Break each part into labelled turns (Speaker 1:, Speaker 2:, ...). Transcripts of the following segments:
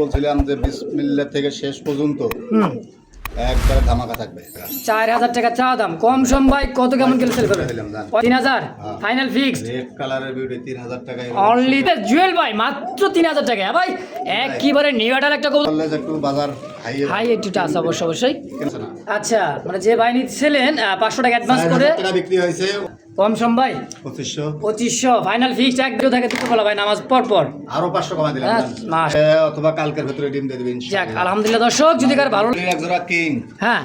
Speaker 1: বলছিলাম যে বিসমিল্লা থেকে শেষ পর্যন্ত একবারে ধামাকা থাকবে
Speaker 2: চার হাজার টাকা চা দাম। কম সম ভাই কত কেমন কিলো সেল করবে? তিন হাজার। ফাইনাল ফিক্সড
Speaker 1: রেড কালারের বিউটি তিন হাজার টাকায়
Speaker 2: অনলি জুয়েল ভাই মাত্র তিন হাজার টাকা ভাই একেবারে একটা কবুতর।
Speaker 1: একটু বাজার হাই
Speaker 2: একটু টাচ অবশ্যই অবশ্যই। আচ্ছা মানে যে ভাই নিচ্ছিলেন পাঁচশো টাকা অ্যাডভান্স করে
Speaker 1: বিক্রি হয়েছে।
Speaker 2: কম সম ভাই?
Speaker 1: পঁচিশশো।
Speaker 2: পঁচিশশো। ফাইনাল ফিক্সড এক দিও থাকে দুটো বলা ভাই নামাজ পর পর
Speaker 1: আরও পাঁচশো কমা দিলাম
Speaker 2: হ্যাঁ।
Speaker 1: অথবা কালকের ভেতরে ডিম দিয়ে দেবেন
Speaker 2: যাক আলহামদুলিল্লাহ দর্শক যদি কার ভালো
Speaker 1: এক জোড়া কিং
Speaker 2: হ্যাঁ।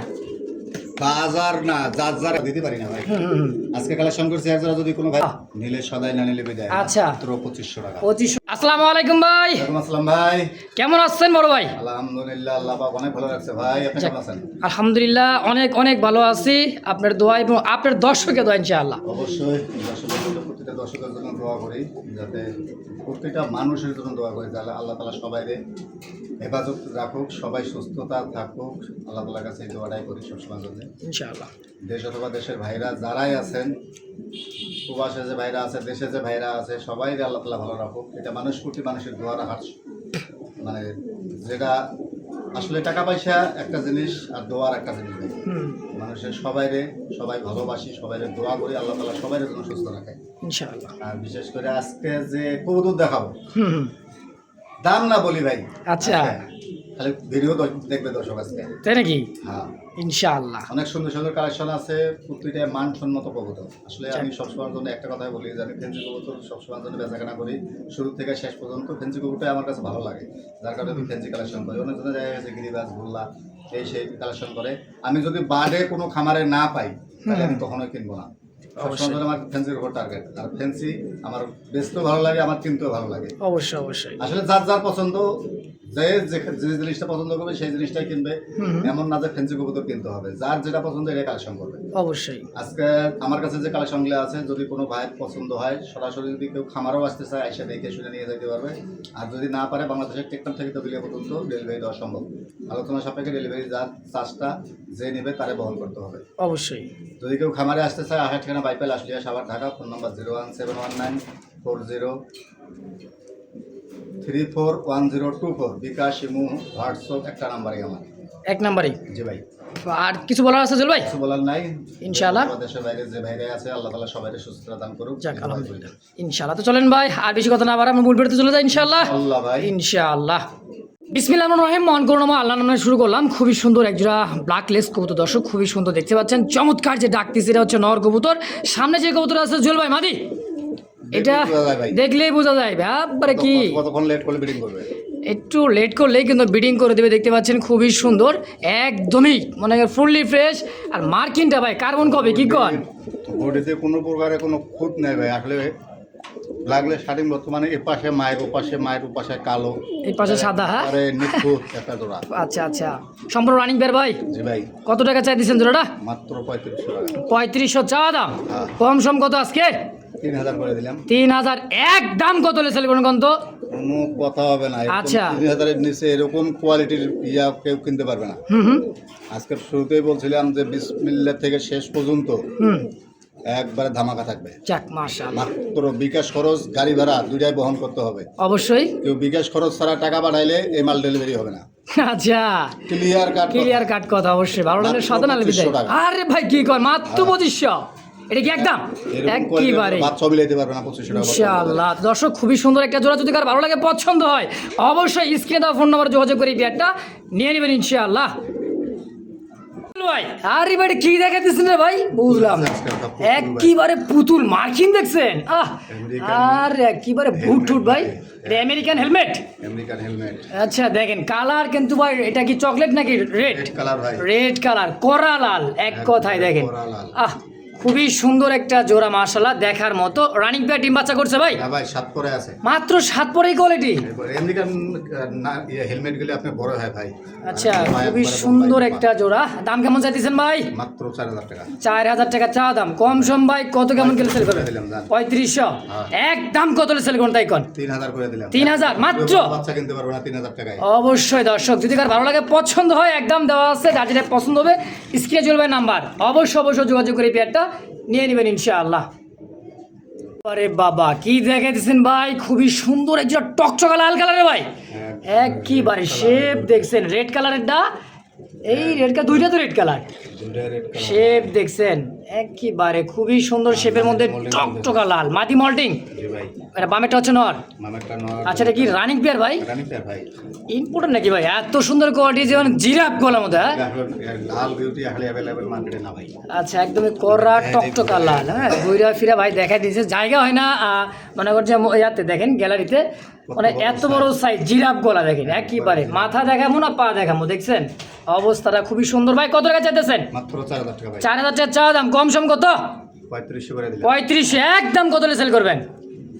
Speaker 1: বাজার না যার যার দিতে পারি না ভাই।
Speaker 2: হুম, হুম, হুম।
Speaker 1: আজকে কালেকশন করছি এক জোড়া যদি কোনো ভাই নিলে সদাই না নিলে বিদায়।
Speaker 2: আচ্ছা।
Speaker 1: মাত্র পঁচিশশো টাকা।
Speaker 2: পঁচিশশো। আসসালামু আলাইকুম ভাই।
Speaker 1: আসসালাম ভাই।
Speaker 2: কেমন আছেন বড় ভাই?
Speaker 1: আলহামদুলিল্লাহ আল্লাহ পাক অনেক ভালো রাখছে ভাই। আপনি কেমন আছেন?
Speaker 2: আলহামদুলিল্লাহ অনেক অনেক ভালো আছি। আপনার দোয়া এবং আপনার দর্শকের দোয়া ইনশাআল্লাহ।
Speaker 1: অবশ্যই দর্শকের জন্য প্রতিটা দর্শকের জন্য দোয়া করি যাতে প্রত্যেকটা মানুষের জন্য দোয়া করি তাহলে আল্লাহ তালা সবাই হেফাজত রাখুক সবাই সুস্থতা থাকুক। আল্লাহ তালার কাছে দোয়াটাই করি সবসময় জন্য।
Speaker 2: ইনশাআল্লাহ।
Speaker 1: দেশ অথবা দেশের ভাইরা যারাই আছেন প্রবাসে যে ভাইরা আছে দেশে যে ভাইরা আছে সবাই আল্লাহ তালা ভালো রাখুক। এটা মানুষ কোটি মানুষের দোয়া রাখার মানে যেটা আসলে টাকা পয়সা একটা জিনিস আর দোয়ার একটা জিনিস মানুষের সবাইরে সবাই ভালোবাসি সবাইরে দোয়া করি আল্লাহ তালা সবাইয়ের জন্য সুস্থ রাখে।
Speaker 2: ইনশাআল্লাহ।
Speaker 1: আর বিশেষ করে আজকে যে কবুতর দেখাবো দাম না বলি ভাই।
Speaker 2: আচ্ছা।
Speaker 1: খালি ভিডিও দেখবে দর্শক আজকে।
Speaker 2: তাই নাকি?
Speaker 1: হ্যাঁ।
Speaker 2: ইনশাআল্লাহ।
Speaker 1: অনেক সুন্দর সুন্দর কালেকশন আছে প্রতিটা মানসম্মত কবুতর। আসলে আমি সবসময়ের জন্য একটা কথাই বলি যে আমি ফেন্সি কবুতর সবসময়ের জন্য বেচাকেনা করি শুরু থেকে শেষ পর্যন্ত ফেন্সি কবুতরটাই আমার কাছে ভালো লাগে। যার কারণে আমি ফেন্সি কালেকশন করি। অনেক জনের জায়গায় গেছে গিরিবাজ ভুল্লা এই সেই কালেকশন করে। আমি যদি বার্ডে কোনো খামারে না পাই তাহলে আমি কখনোই কিনবো না। সবসময় জন্য আমার ফেন্সির উপর টার্গেট আর ফেন্সি আমার বেচতেও ভালো লাগে আমার কিনতেও ভালো লাগে।
Speaker 2: অবশ্যই অবশ্যই।
Speaker 1: আসলে যার যার পছন্দ যে যে জিনিসটা পছন্দ করবে সেই জিনিসটাই কিনবে। এমন না যে কবুতর কিনতে হবে। যার যেটা পছন্দ এটা কালেকশন করবে।
Speaker 2: অবশ্যই।
Speaker 1: আজকে আমার কাছে যে কালেকশনগুলো আছে যদি কোনো ভাইয়ের পছন্দ হয় সরাসরি যদি কেউ খামারও আসতে চায় এসে দেখে শুনে নিয়ে যেতে পারবে। আর যদি না পারে বাংলাদেশের টেকনাম থেকে তো বিলিয়া পর্যন্ত ডেলিভারি দেওয়া সম্ভব। আলোচনা সাপেক্ষে ডেলিভারি যার চার্জটা যে নেবে তারে বহন করতে হবে।
Speaker 2: অবশ্যই।
Speaker 1: যদি কেউ খামারে আসতে চায় আহার ঠিকানা Baipail Ashulia Savar Dhaka phone number zero one seven one nine four zero three four one zero two four bKash imo WhatsApp একটা নাম্বারই আমার।
Speaker 2: এক নাম্বারই?
Speaker 1: জি ভাই।
Speaker 2: আর কিছু বলার আছে জুয়েল ভাই
Speaker 1: কিছু বলার নাই।
Speaker 2: ইনশাআল্লাহ।
Speaker 1: দেশের বাইরে যে ভাইরে আছে আল্লাহ তালা সবাই সুস্থতা দান করুক।
Speaker 2: যাক আলহামদুলিল্লাহ। ইনশাআল্লাহ তো চলেন ভাই আর বেশি কথা না আবার আমরা মূল চলে যাই ইনশাআল্লাহ।
Speaker 1: আল্লাহ ভাই।
Speaker 2: ইনশাআল্লাহ। বিসমিল্লাহ রহিম মন করুন আল্লাহ নামে শুরু করলাম। খুবই সুন্দর একজোড়া ব্ল্যাক লেস কবুতর দর্শক খুবই সুন্দর দেখতে পাচ্ছেন। চমৎকার যে ডাকতিস এটা হচ্ছে নর কবুতর। সামনে যে কবুতর আছে জুয়েল ভাই মাদি। এটা
Speaker 1: দেখলেই বোঝা যায়
Speaker 2: ব্যাপারে কি?
Speaker 1: কতক্ষণ লেট করলে বিডিং করবে?
Speaker 2: একটু লেট করলেই কিন্তু বিডিং করে দেবে দেখতে পাচ্ছেন খুবই সুন্দর একদমই মনে ফুললি ফ্রেশ আর মার্কিনটা ভাই কার্বন কবে কি কর
Speaker 1: বডিতে কোনো প্রকারে কোনো খুঁত নেই ভাই আসলে লাগলে শাড়ি বর্তমানে এ পাশে মায়ের ওপাশে মায়ের ওপাশে কালো।
Speaker 2: এই পাশে সাদা হ্যাঁ?
Speaker 1: আরে নিখুঁত একটা জোড়া।
Speaker 2: আচ্ছা আচ্ছা। সম্পূর্ণ রানিং বের ভাই?
Speaker 1: জি ভাই।
Speaker 2: কত টাকা চাই দিচ্ছেন জোড়াটা?
Speaker 1: মাত্র পঁয়ত্রিশশো টাকা।
Speaker 2: পঁয়ত্রিশশো চা দাম।
Speaker 1: হ্যাঁ।
Speaker 2: কম সম কত আজকে?
Speaker 1: তিন হাজার করে দিলাম।
Speaker 2: তিন হাজার এক দাম কত লেছিল কোন কন্ত
Speaker 1: কোনো কথা হবে না
Speaker 2: আচ্ছা।
Speaker 1: তিন হাজারের নিচে এরকম কোয়ালিটির ইয়া কেউ কিনতে পারবে না।
Speaker 2: হুম হুম।
Speaker 1: আজকে শুরুতেই বলছিলাম যে বিসমিল্লা থেকে শেষ পর্যন্ত একবারে ধামাকা থাকবে।
Speaker 2: যাক মাশাআল্লাহ।
Speaker 1: মাত্র বিকাশ খরচ গাড়ি ভাড়া দুইটাই বহন করতে হবে।
Speaker 2: অবশ্যই।
Speaker 1: কেউ বিকাশ খরচ ছাড়া টাকা পাঠাইলে এই মাল ডেলিভারি হবে না।
Speaker 2: আচ্ছা।
Speaker 1: ক্লিয়ার কাট
Speaker 2: ক্লিয়ার কাট কথা অবশ্যই। ভালো লাগলে
Speaker 1: 2500।
Speaker 2: আরে ভাই কি কর মাত্র পঁচিশশো। এটা কি একদম? একেবারে।
Speaker 1: টাকা
Speaker 2: ইনশাআল্লাহ। দর্শক খুবই সুন্দর একটা জোড়া। যদি কার ভালো লাগে পছন্দ হয় অবশ্যই স্ক্রিনে দেওয়া ফোন নম্বরে যোগাযোগ করে এই বিয়ারটা নিয়ে নেবেন ইনশাআল্লাহ। ভাই আরে ভাই কি দেখাতেছেন রে ভাই? বুঝলাম একেবারে পুতুল মার্কিন দেখছেন? আহ আর একেবারে বুট টুট ভাই। আমেরিকান হেলমেট
Speaker 1: আমেরিকান হেলমেট
Speaker 2: আচ্ছা দেখেন কালার কিন্তু ভাই এটা কি চকলেট নাকি রেড?
Speaker 1: রেড কালার ভাই।
Speaker 2: রেড কালার করা লাল এক কথায় দেখেন। আহ খুবই সুন্দর একটা জোড়া মার্শাল্লাহ দেখার মতো। রানিং প্যাড ডিম বাচ্চা করছে ভাই?
Speaker 1: হ্যাঁ ভাই সাত করে আছে।
Speaker 2: মাত্র সাত পরেই কোয়ালিটি
Speaker 1: এরপর হেলমেট গুলি আপনি বড় হয় ভাই।
Speaker 2: আচ্ছা খুবই সুন্দর একটা জোড়া। দাম কেমন চাইতেছেন ভাই?
Speaker 1: মাত্র চার হাজার টাকা।
Speaker 2: চার হাজার টাকা চা দাম। কম সম ভাই কত কেমন কিলো সেল করবে
Speaker 1: দিলাম
Speaker 2: পঁয়ত্রিশশো। এক দাম। কত সেল করুন তাই কোন?
Speaker 1: তিন হাজার করে দিলাম।
Speaker 2: তিন হাজার মাত্র?
Speaker 1: বাচ্চা কিনতে পারবে না তিন হাজার টাকায়।
Speaker 2: অবশ্যই দর্শক যদি কার ভালো লাগে পছন্দ হয় একদম দেওয়া আছে যার যেটা পছন্দ হবে স্ক্রিনে চলবে নাম্বার অবশ্যই অবশ্যই যোগাযোগ করে পেয়ারটা নিয়ে নেবেন ইনশাআল্লাহ। আরে বাবা কি দেখে দিচ্ছেন ভাই? খুবই সুন্দর একজন টকচকা লাল কালারের ভাই। একইবারে শেপ দেখছেন রেড কালারেরটা। এই রেড কালার। দুইটা তো রেড কালার। শেপ দেখছেন। একইবারে খুবই সুন্দর শেপের মধ্যে টকটকা লাল। মাটি মল্টিং এটা বামেরটা হচ্ছে নর? আচ্ছা এটা কি রানিং পেয়ার ভাই?
Speaker 1: রানি পেয়ার ভাই।
Speaker 2: ইম্পোর্টেন্ট নাকি ভাই? এত সুন্দর কোয়ালিটি যেমন জিরাফ গলার মধ্যে হ্যাঁ? আচ্ছা একদমই কড়া টকটকা লাল হ্যাঁ? ঘুরা ফিরা ভাই দেখাই দিয়েছে। জায়গা হয় না মনে করছে ইয়াতে দেখেন গ্যালারিতে। মানে এত বড় সাইজ জিরাফ গলা দেখেন একইবারে মাথা দেখাবো না পা দেখাবো দেখছেন? অবস্থাটা খুবই সুন্দর। ভাই কত টাকা চাইতেছেন?
Speaker 1: মাত্র চার হাজার টাকা ভাই।
Speaker 2: চার হাজার টাকা চা দাম কম সম কত?
Speaker 1: পঁয়ত্রিশশো
Speaker 2: পঁয়ত্রিশ একদম কত সেল করবেন?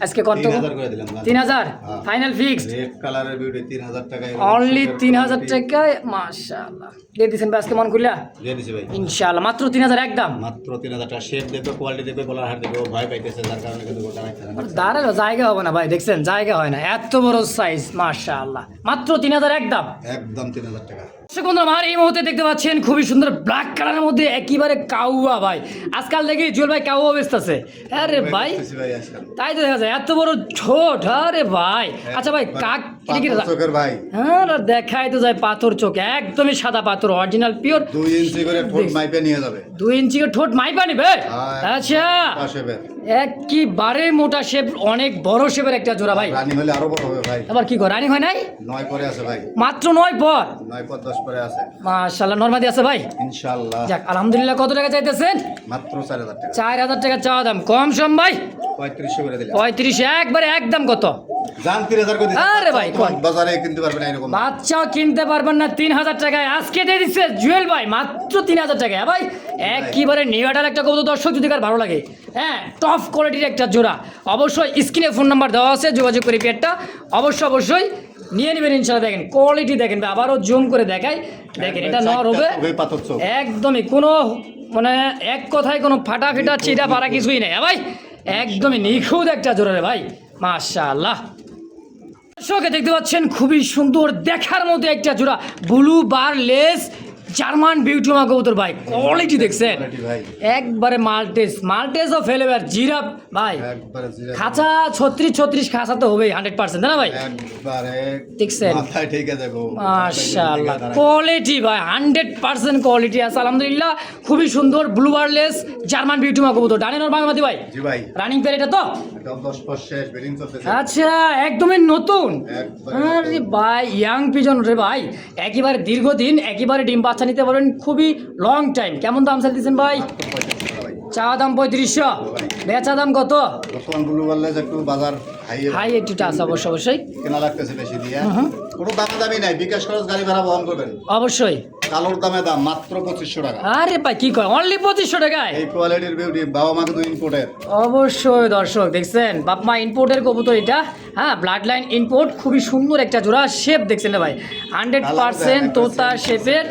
Speaker 2: আজকে কত?
Speaker 1: তিন হাজার।
Speaker 2: ফাইনাল
Speaker 1: টাকায়
Speaker 2: অনলি তিন হাজার টাকায়? মাশাআল্লাহ। দিয়ে দিচ্ছেন আজকে মন খুললা?
Speaker 1: দিয়ে দিছি ভাই।
Speaker 2: ইনশাআল্লাহ মাত্র তিন হাজার একদম?
Speaker 1: মাত্র তিন হাজার টাকা। শেপ দেখবে কোয়ালিটি গলার হাট ভয় পাইতেছে যার কারণে কিন্তু গোটা রাখছে
Speaker 2: জায়গা হবে না ভাই দেখছেন? জায়গা হয় না। এত বড় সাইজ মাশাআল্লাহ। মাত্র তিন হাজার একদম?
Speaker 1: একদম তিন হাজার টাকা।
Speaker 2: বন্ধুরা, আমার এই মুহূর্তে দেখতে পাচ্ছেন খুবই সুন্দর ব্ল্যাক কালারের মধ্যে একেবারে কাউয়া ভাই। আজকাল দেখি জুয়েল ভাই কাউয়া বেচতেছে। আরে ভাই তাই তো দেখা যায় এত বড় ছোট আরে ভাই। আচ্ছা ভাই কাক
Speaker 1: ভাই।
Speaker 2: হ্যাঁ দেখাই তো যায় পাথর চোখ একদমই সাদা পাথর অরিজিনাল পিওর
Speaker 1: দুই ইঞ্চি করে ঠোঁট মাইপে নিয়ে যাবে।
Speaker 2: দুই ইঞ্চি ঠোঁট মাইপা নিবে?
Speaker 1: হ্যাঁ।
Speaker 2: আচ্ছা। একবারে মোটা শেপ অনেক বড় শেপের একটা জোড়া ভাই।
Speaker 1: রানী হলে আরও বড় হবে ভাই।
Speaker 2: আবার কি কর রানি হয় নাই?
Speaker 1: নয় পরে আছে ভাই।
Speaker 2: মাত্র নয় পর?
Speaker 1: নয় পর দশ পরে আছে।
Speaker 2: মাশাল্লাহ নর্মাদি আছে ভাই?
Speaker 1: ইনশাল্লাহ
Speaker 2: যাক আলহামদুলিল্লাহ কত টাকা চাইতেছেন?
Speaker 1: মাত্র চার হাজার টাকা।
Speaker 2: চার হাজার টাকা চাওয়া দাম কম সম ভাই?
Speaker 1: পঁয়ত্রিশশো করে দিলাম।
Speaker 2: পঁয়ত্রিশ একবারে একদম কত?
Speaker 1: জান তিন হাজার করে দিলাম।
Speaker 2: আরে ভাই,
Speaker 1: বাজারে কিনতে পারবেন এরকম
Speaker 2: বাচ্চাও কিনতে পারবেন না তিন হাজার টাকায়। আজকে দিয়ে দিচ্ছে জুয়েল ভাই মাত্র তিন হাজার টাকায় হ্যাঁ ভাই একইবারে নিউটার একটা কবুতর দর্শক যদি কার ভালো লাগে। হ্যাঁ টপ কোয়ালিটির একটা জোড়া। অবশ্যই স্ক্রিনে ফোন নাম্বার দেওয়া আছে যোগাযোগ করে পেটটা। অবশ্যই অবশ্যই নিয়ে নিবেন ইনশাল্লাহ দেখেন কোয়ালিটি দেখেন আবারও জুম করে দেখাই। দেখেন এটা নর হবে। একদমই কোনো মানে এক কথায় কোনো ফাটা ফিটা চিটা পারা কিছুই নেই। হ্যাঁ ভাই? একদমই নিখুঁত একটা জোরে রে ভাই। মাশাআল্লাহ। দর্শকে দেখতে পাচ্ছেন খুবই সুন্দর দেখার মতো একটা জোড়া। Blue bar lace German beauty মা কবুতর ভাই কোয়ালিটি দেখছেন একবারে মাল্টেস মাল্টেস ও ফেলেবার জিরাপ ভাই। খাঁচা ছত্রিশ ছত্রিশ খাঁচা তো হবেই হান্ড্রেড পার্সেন্ট না ভাই? দেখছেন? মাশাআল্লাহ। কোয়ালিটি ভাই হান্ড্রেড পার্সেন্ট কোয়ালিটি আছে আলহামদুলিল্লাহ। খুবই সুন্দর ব্লু বারলেস জার্মান বিউটি মা কবুতর ডানেন ওর বাংলামাতি ভাই? রানিং পেয়ার এটা তো? আচ্ছা একদমই নতুন। আরে ভাই ইয়াং পিজন রে ভাই একেবারে দীর্ঘদিন একেবারে ডিম বাচ্চা নিতে পারেন খুবই লং টাইম কেমন দাম চাল দিচ্ছেন ভাই? চা দাম পঁয়ত্রিশশো। বেচা দাম কত?
Speaker 1: একটু বাজার হাই
Speaker 2: হাই একটু টাচ অবশ্য অবশ্যই।
Speaker 1: কেনা লাগতেছে বেশি দিয়ে। কোনো দামে দামি নাই বিকাশ খরচ গাড়ি ভাড়া বহন করবেন।
Speaker 2: অবশ্যই।
Speaker 1: কালোর দামে দাম মাত্র পঁচিশশো টাকা।
Speaker 2: আরে ভাই কি কয়? অনলি পঁচিশশো টাকায়?
Speaker 1: এই কোয়ালিটির বিউটি বাবা মাকে তো ইম্পোর্টের
Speaker 2: অবশ্যই দর্শক দেখছেন? বাপমা ইম্পোর্টের কবুতর এটা। হ্যাঁ ব্লাড লাইন ইম্পোর্ট খুবই সুন্দর একটা জোড়া শেপ দেখছেন না ভাই? হান্ড্রেড পার্সেন্ট তোতা শেপের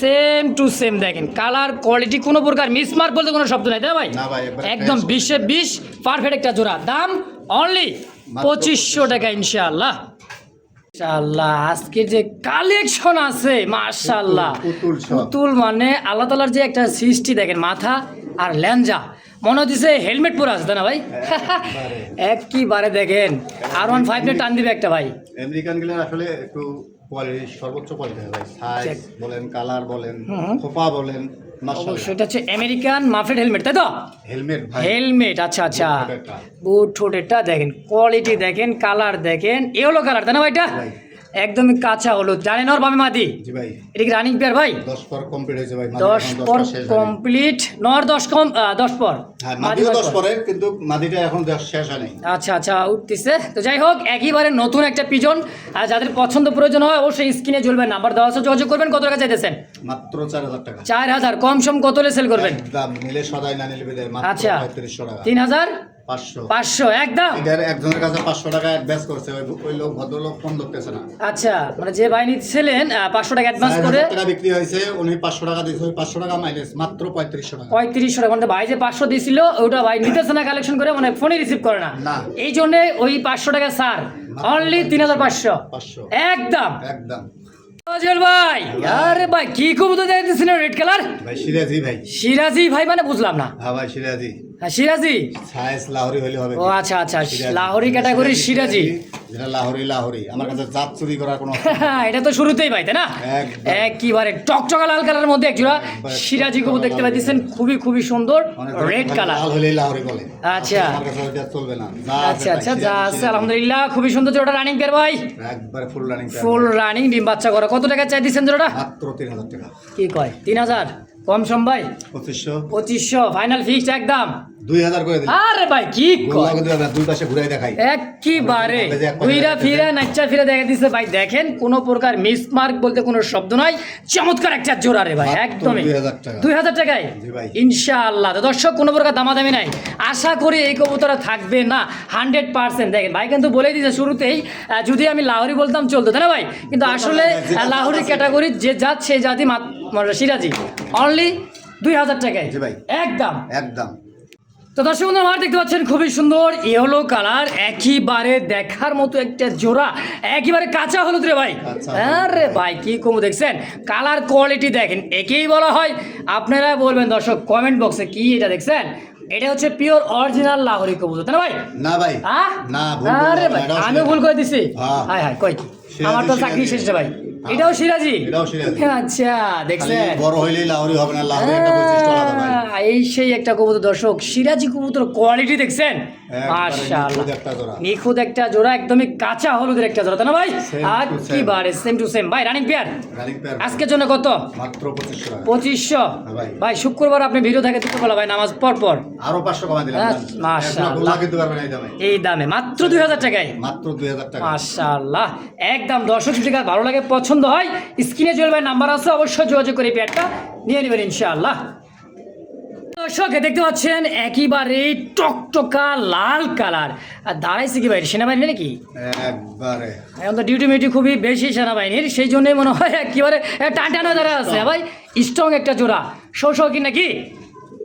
Speaker 2: সেম টু সেম দেখেন কালার কোয়ালিটি কোনো প্রকার মিসমার্ক বলতে কোনো শব্দ নাই তাই ভাই
Speaker 1: একবারে
Speaker 2: একদম বিশে বিশ পারফেক্ট একটা জোড়া দাম অনলি পঁচিশশো টাকা ইনশাআল্লাহ ইনশাআল্লাহ আজকে যে কালেকশন আছে মাশাআল্লাহ
Speaker 1: পুতুল
Speaker 2: মানে আল্লাহ তালার যে একটা সৃষ্টি দেখেন মাথা আর ল্যাঞ্জা মনে হচ্ছে হেলমেট পরে আসতে না ভাই একইবারে দেখেন আর ওয়ান ফাইভ টান দিবে একটা ভাই
Speaker 1: আমেরিকান আসলে একটু কোয়ালিটি সর্বোচ্চ কোয়ালিটি ভাই সাইজ বলেন কালার বলেন খোপা বলেন
Speaker 2: অবশ্যই এটা হচ্ছে আমেরিকান মাফেড হেলমেট তাই তো?
Speaker 1: হেলমেট
Speaker 2: হেলমেট আচ্ছা আচ্ছা।
Speaker 1: বুট ঠোঁটেরটা।
Speaker 2: দেখেন কোয়ালিটি দেখেন কালার দেখেন এগুলো কালার তাই না ভাই এটা?
Speaker 1: ভাই।
Speaker 2: একদমই কাঁচা হলুদ। জানেন ওর বামে মাদি?
Speaker 1: জি ভাই।
Speaker 2: এটা কি রানিং পেয়ার ভাই?
Speaker 1: দশ পর কমপ্লিট হয়েছে ভাই
Speaker 2: দশ
Speaker 1: মাদি এখন
Speaker 2: পর। কমপ্লিট নর দশ কম আহ, দশ পর?
Speaker 1: হ্যাঁ মাদিও দশ
Speaker 2: পর।
Speaker 1: কিন্তু মাদিটা এখন দশ
Speaker 2: আচ্ছা আচ্ছা উঠতেছে। তো যাই হোক একইবারে নতুন একটা পিজন। আর যাদের পছন্দ প্রয়োজন হয় অবশ্যই স্ক্রিনে জ্বলবে নাম্বার দেওয়া আছে। যোগাযোগ করবেন কত টাকা চাইতেছেন?
Speaker 1: মাত্র চার হাজার টাকা।
Speaker 2: চার হাজার কম সম কত হলে সেল করবেন?
Speaker 1: দাম নিলে সদাই না নিলে মাত্র পঁয়ত্রিশশো টাকা।
Speaker 2: তিন হাজার?
Speaker 1: পাঁচশো।
Speaker 2: পাঁচশো একদম?
Speaker 1: এটার একজনের কাছে পাঁচশো টাকা অ্যাডভান্স করছে ওই ওই লোক ভদ্রলোক ফোন ধরতেছে না।
Speaker 2: আচ্ছা মানে যে বাহিনী ছিলেন পাঁচশো টাকা অ্যাডভান্স করে
Speaker 1: টাকা বিক্রি হয়েছে উনি পাঁচশো টাকা দিয়েছে ওই পাঁচশো টাকা মাইলেজ মাত্র পঁয়ত্রিশশো টাকা।
Speaker 2: পঁয়ত্রিশশো টাকা মানে ভাই যে পাঁচশো দিয়েছিল ওটা ভাই নিতেছে না কালেকশন করে মানে ফোনে রিসিভ করে না।
Speaker 1: না।
Speaker 2: এই জন্য ওই পাঁচশো টাকা স্যার অনলি তিন হাজার পাঁচশো।
Speaker 1: পাঁচশো।
Speaker 2: একদম।
Speaker 1: একদম।
Speaker 2: ভাই আরে ভাই কি কবুতর রেড কালার
Speaker 1: ভাই সিরাজি ভাই।
Speaker 2: সিরাজি ভাই মানে বুঝলাম না।
Speaker 1: হ্যাঁ ভাই সিরাজি।
Speaker 2: হ্যাঁ সিরাজি?
Speaker 1: সাইজ লাহোরি হলে হবে।
Speaker 2: ও আচ্ছা আচ্ছা
Speaker 1: সিরাজি।
Speaker 2: লাহোরি ক্যাটাগরির সিরাজি
Speaker 1: যেটা লাহোরি লাহোরি। আমার কাছে জাত চুরি করার কোনো
Speaker 2: এটা তো শুরুতেই ভাই তাই না? একবারে টকটকা লাল কালারের মধ্যে একজোড়া সিরাজি কবুতর দেখতে পাচ্ছেন খুবই খুবই সুন্দর রেড কালার
Speaker 1: লাল লাহোরি বলে।
Speaker 2: আচ্ছা।
Speaker 1: আমার কাছে ওইটা চলবে না।
Speaker 2: আচ্ছা আচ্ছা যা আছে আলহামদুলিল্লাহ খুবই সুন্দর জোড়াটা রানিং পেয়ার ভাই।
Speaker 1: একবারে ফুল রানিং
Speaker 2: ফুল রানিং ডিম বাচ্চা করা। কত টাকা চাই দিচ্ছেন জোড়াটা?
Speaker 1: মাত্র তিন হাজার টাকা।
Speaker 2: কি কয়? তিন হাজার? কম সম ভাই?
Speaker 1: পঁচিশশো।
Speaker 2: পঁচিশশো ফাইনাল ফিক্সড একদম।
Speaker 1: দুই হাজার করে
Speaker 2: আরে ভাই কি
Speaker 1: দুই পাশে ঘুরাই দেখাই।
Speaker 2: একেবারে।
Speaker 1: রাখতেছে।
Speaker 2: ফিরা নাচ্চা ফিরা দেখা দিচ্ছে ভাই দেখেন কোনো প্রকার মিসমার্ক বলতে কোনো শব্দ নয় চমৎকার একটা জোড়া রে ভাই
Speaker 1: মাত্র
Speaker 2: একদমই। দুই হাজার টাকায়। ইনশাআল্লাহ। তো দর্শক কোনো প্রকার দামাদামি নাই। আশা করি এই কবুতরা থাকবে না। Hundred percent. দেখেন ভাই কিন্তু বলেই দিয়েছে শুরুতেই যদি আমি লাহোরি বলতাম চলতো। তাই না ভাই? কিন্তু আসলে লাহোরি ক্যাটাগরি যে জাত সে জাতি মাত- সিরাজি। অনলি দুই হাজার টাকায়।
Speaker 1: জি ভাই।
Speaker 2: একদম।
Speaker 1: একদম।
Speaker 2: তো দর্শক বন্ধু আমার দেখতে পাচ্ছেন খুবই সুন্দর ইয়েলো কালার একইবারে দেখার মতো একটা জোড়া একেবারে কাঁচা হলুদ রে ভাই।
Speaker 1: কাঁচা
Speaker 2: আরে ভাই কি কমু দেখছেন? কালার কোয়ালিটি দেখেন একেই বলা হয়। আপনারা বলবেন দর্শক কমেন্ট বক্সে কি এটা দেখছেন? এটা হচ্ছে পিওর অরিজিনাল লাহোরি কবুতর তাই না ভাই?
Speaker 1: না ভাই? না ভুল
Speaker 2: আরে ভাই আমি ভুল করে দিছি।
Speaker 1: হ্যাঁ।
Speaker 2: হাই কই কি? আমার তো চাকরি শেষ রে ভাই। এটাও সিরাজি?
Speaker 1: এটাও সিরাজি।
Speaker 2: আচ্ছা
Speaker 1: খালি
Speaker 2: দেখছেন
Speaker 1: বড় হইলেই লাহোরি হবে না লাহোরি একটা বৈশিষ্ট্য আলাদা ভাই
Speaker 2: এই সেই একটা কবুতর দর্শক সিরাজি কবুতর কোয়ালিটি দেখছেন? মাশাআল্লাহ।
Speaker 1: একটা জোড়া।
Speaker 2: একদমই কাঁচা হলুদের একটা জোড়া। তাই না ভাই? সেম টু সেম ভাই রানিং পেয়ার আজকের জন্য কত?
Speaker 1: মাত্র হ্যাঁ ভাই।
Speaker 2: শুক্রবার আপনি ভিডিও থাকে দুটো বেলা ভাই নামাজ পর পর।
Speaker 1: আরও পাঁচশো কমা দিলাম
Speaker 2: মাশাআল্লাহ।
Speaker 1: এখনও পারবেন এই দামে।
Speaker 2: এই দামে। মাত্র দুই হাজার টাকায়?
Speaker 1: মাত্র দুই হাজার টাকা।
Speaker 2: মাশাআল্লাহ। একদম দর্শক যদি ভালো লাগে পছন্দ হয় স্ক্রিনে ভাই নাম্বার আছে অবশ্যই যোগাযোগ করে পেয়ারটা নিয়ে নেবেন ইনশাআল্লাহ। দর্শক দেখতে পাচ্ছেন একেবারে টকটকা লাল কালার। আর দাঁড়াইছে কি ভাই সেনাবাহিনী নাকি?
Speaker 1: একবারে।
Speaker 2: এখন তো ডিউটি মিউটি খুবই বেশি সেনাবাহিনীর সেই জন্যই মনে হয় একেবারে টান টান দাঁড়া আছে। ভাই স্ট্রং একটা জোড়া। শো শো কি নাকি?